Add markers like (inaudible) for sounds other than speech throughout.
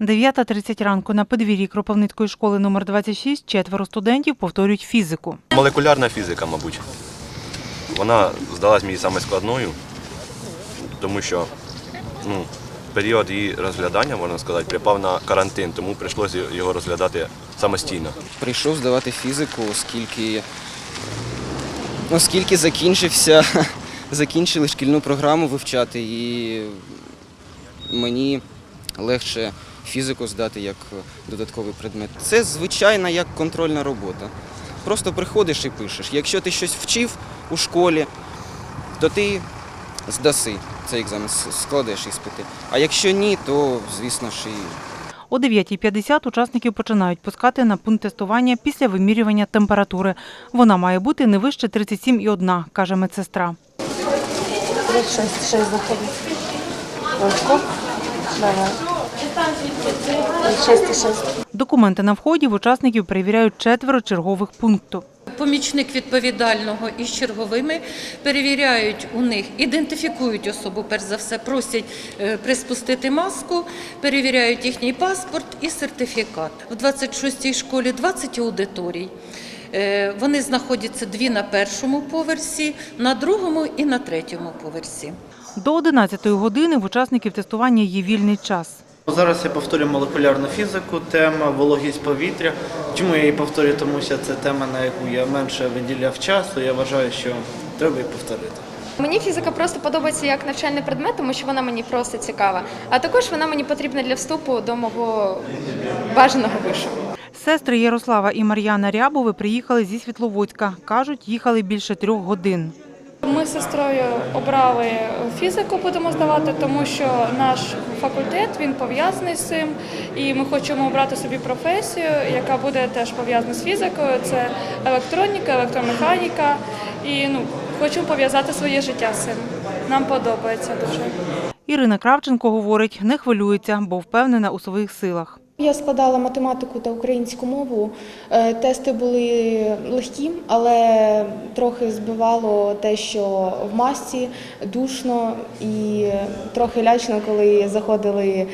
9.30 ранку на подвір'ї Кропивницької школи номер 26 четверо студентів повторюють фізику. Молекулярна фізика, мабуть. Вона здалась мені саме складною, тому що ну, період її розглядання, можна сказати, припав на карантин, тому прийшлося його розглядати самостійно. Прийшов здавати фізику, оскільки, оскільки закінчився, (laughs) закінчили шкільну програму вивчати, і мені легше фізику здати як додатковий предмет. Це звичайна як контрольна робота. Просто приходиш і пишеш. Якщо ти щось вчив у школі, то ти здаси цей екзамен, складеш іспити. А якщо ні, то звісно ж і О 9.50 учасників починають пускати на пункт тестування після вимірювання температури. Вона має бути не вище 37,1, каже медсестра. 36, 6 заходить. Давай. 6 і 6. Документи на вході в учасників перевіряють четверо чергових пункту. Помічник відповідального із черговими перевіряють у них, ідентифікують особу, перш за все, просять е, приспустити маску, перевіряють їхній паспорт і сертифікат. В 26-й школі 20 аудиторій. Е, Вони знаходяться дві на першому поверсі, на другому і на третьому поверсі. До 11 години в учасників тестування є вільний час. Зараз я повторюю молекулярну фізику, тема вологість повітря. Чому я її повторюю? Тому що це тема, на яку я менше виділяв часу. Я вважаю, що треба її повторити. Мені фізика просто подобається як навчальний предмет, тому що вона мені просто цікава. А також вона мені потрібна для вступу до мого бажаного вишу. Сестри Ярослава і Мар'яна Рябови приїхали зі Світловодська. Кажуть, їхали більше трьох годин. Ми з сестрою обрали фізику, будемо здавати, тому що наш факультет він пов'язаний з цим, і ми хочемо обрати собі професію, яка буде теж пов'язана з фізикою. Це електроніка, електромеханіка. І ну хочемо пов'язати своє життя з цим. Нам подобається дуже. Ірина Кравченко говорить, не хвилюється, бо впевнена у своїх силах. Я складала математику та українську мову. Е, Тести були легкі, але трохи збивало те, що в масці душно і трохи лячно, коли заходили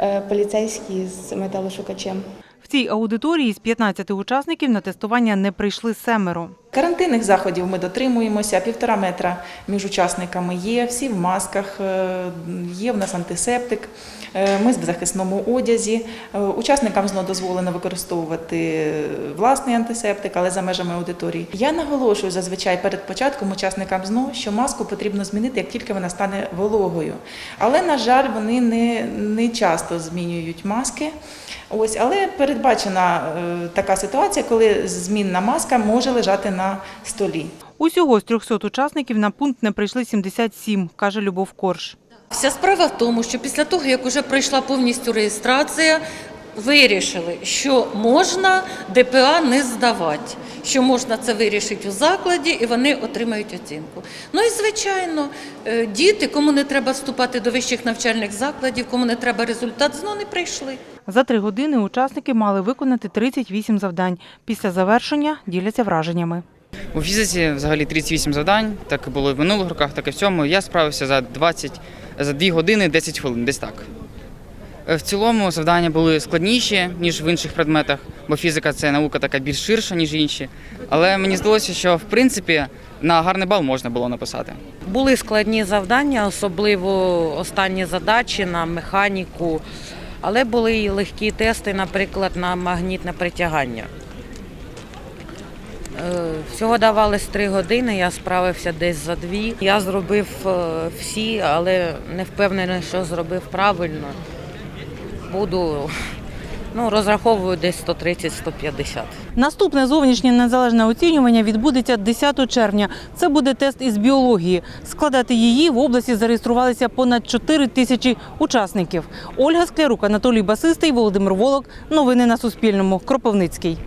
е, поліцейські з металошукачем. Цій аудиторії з 15 учасників на тестування не прийшли семеро. Карантинних заходів ми дотримуємося, півтора метра між учасниками є, всі в масках, е, є в нас антисептик, е, ми в захисному одязі. Е, Учасникам знову дозволено використовувати власний антисептик, але за межами аудиторії. Я наголошую зазвичай перед початком учасникам ЗНО, що маску потрібно змінити, як тільки вона стане вологою. Але, на жаль, вони не, не часто змінюють маски. Ось, але передбачена е, така ситуація, коли змінна маска може лежати на столі. Усього з 300 учасників на пункт не прийшли 77, каже Любов Корж. Вся справа в тому, що після того, як вже пройшла повністю реєстрація, вирішили, що можна ДПА не здавати, що можна це вирішити у закладі і вони отримають оцінку. Ну і звичайно, е, діти, кому не треба вступати до вищих навчальних закладів, кому не треба результат, знову не прийшли. За три години учасники мали виконати 38 завдань. Після завершення діляться враженнями. У фізиці взагалі 38 завдань, так і було і в минулих роках, так і в цьому. Я справився за 20, за 2 години 10 хвилин, десь так. Е, В цілому завдання були складніші, ніж в інших предметах, бо фізика це наука така більш ширша, ніж інші. Але мені здалося, що в принципі на гарний бал можна було написати. Були складні завдання, особливо останні задачі на механіку, але були і легкі тести, наприклад, на магнітне притягання. Е, Всього давалось три години, я справився десь за дві. Я зробив е, всі, але не впевнений, що зробив правильно. Буду ну, розраховую десь 130-150. Наступне зовнішнє незалежне оцінювання відбудеться 10 червня. Це буде тест із біології. Складати її в області зареєструвалися понад 4 тисячі учасників. Ольга Склярук, Анатолій Басистий, Володимир Волок. Новини на Суспільному. Кропивницький.